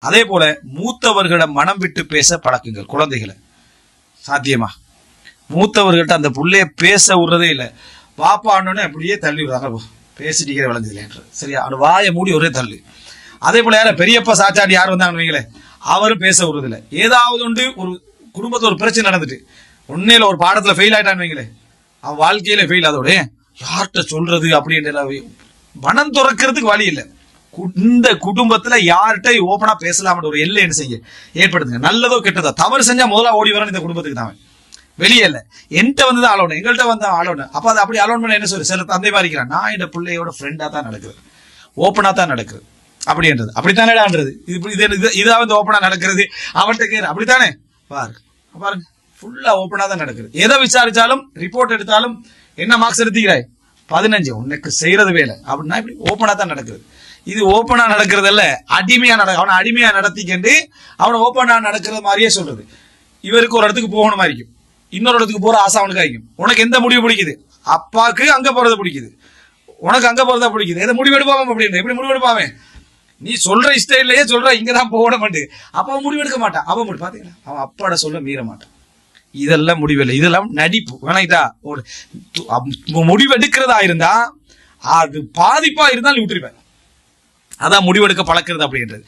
அதே போல மூத்தவர்களிடம் மனம் விட்டு பேச பழக்குங்கள் குழந்தைகளை. சாத்தியமா? மூத்தவர்கள்ட்ட அந்த புள்ளைய பேச விடுறதே இல்லை. பாப்பான்னு அப்படியே தள்ளி விடுறாங்க. பேசிட்டீங்க பேசிட்டீங்கிற விளைஞ்சதுலேன்ற சரியா? அவன் வாயை மூடி ஒரே தள்ளு. அதே போல யார பெரியப்பா சாச்சாடி யார் வந்தாங்கன்னு வைங்களேன். அவரும் பேச விடுறதில்ல. ஏதாவது உண்டு ஒரு குடும்பத்தில் ஒரு பிரச்சனை நடந்துட்டு உண்மையில ஒரு பாடத்துல ஃபெயில் ஆயிட்டான்னு வைங்களேன். அவன் வாழ்க்கையில ஃபெயில் அதோட யார்கிட்ட சொல்றது? அப்படின்ற மனம் துறக்கிறதுக்கு வழி இல்லை. இந்த குடும்பத்துல யார்கிட்ட ஓப்பனா பேசலாம்னு ஒரு எல்லை என்ன செய்ய? ஏற்படுத்துங்க. நல்லதோ கெட்டதோ. தவறு செஞ்சா முதல்ல ஓடி வரணும் இந்த குடும்பத்துக்கு தான். வெளியே இல்லை. என்கிட்ட வந்து தான் எங்கள்கிட்ட வந்து அலோன் அப்ப அதை அப்படி அலோன் பண்ண என்ன சொல்லு சில தந்தை மாதிரி நான் என் பிள்ளையோட ஃப்ரெண்டா தான் நடக்குது. ஓப்பனா தான் நடக்குது. அப்படின்றது. அப்படித்தானேடான்றது? இது இது இதாக வந்து ஓப்பனா நடக்கிறது. அவன்கிட்ட கேரு அப்படித்தானே? பாருங்க. பாருங்க ஃபுல்லா ஓப்பனா தான் நடக்குது. எதை விசாரிச்சாலும் ரிப்போர்ட் எடுத்தாலும் என்ன மார்க்ஸ் எடுத்துக்கிறாய்? பதினஞ்சு உனக்கு செய்யறது வேலை. அப்படின்னா இப்படி ஓப்பனா தான் நடக்குது. இது ஓப்பனா நடக்கிறதல்ல அடிமையா நட அவனை அடிமையா நடத்திக்கிண்டு அவனை ஓப்பனா நடக்கிறது மாதிரியே சொல்றது. இவருக்கு ஒரு இடத்துக்கு போகணும் இருக்கும். இன்னொரு இடத்துக்கு போற ஆசை அவனுக்கு ஆகிக்கும். உனக்கு எந்த முடிவு பிடிக்குது? அப்பாவுக்கு அங்க போறது பிடிக்குது. உனக்கு அங்க போறதா பிடிக்குது. எதை முடிவு எடுப்பாம அப்படின்னு. எப்படி முடிவு எடுப்பாமே நீ சொல்ற ஸ்டைல்லையே சொல்ற இங்கதான் போகணும் அப்ப அவன் முடிவு எடுக்க மாட்டான். அவன் பாத்தீங்களா? அவன் அப்பாட சொல்ல மீற மாட்டான். இதெல்லாம் முடிவில்லை. இதெல்லாம் நடிப்பு. வேணாயிட்டா ஒரு முடிவெடுக்கிறதா முடிவு எடுக்கிறதா இருந்தா அது பாதிப்பா இருந்தாலும் விட்டுருப்பேன் அதான் முடிவெடுக்க பழக்கிறது அப்படின்றது.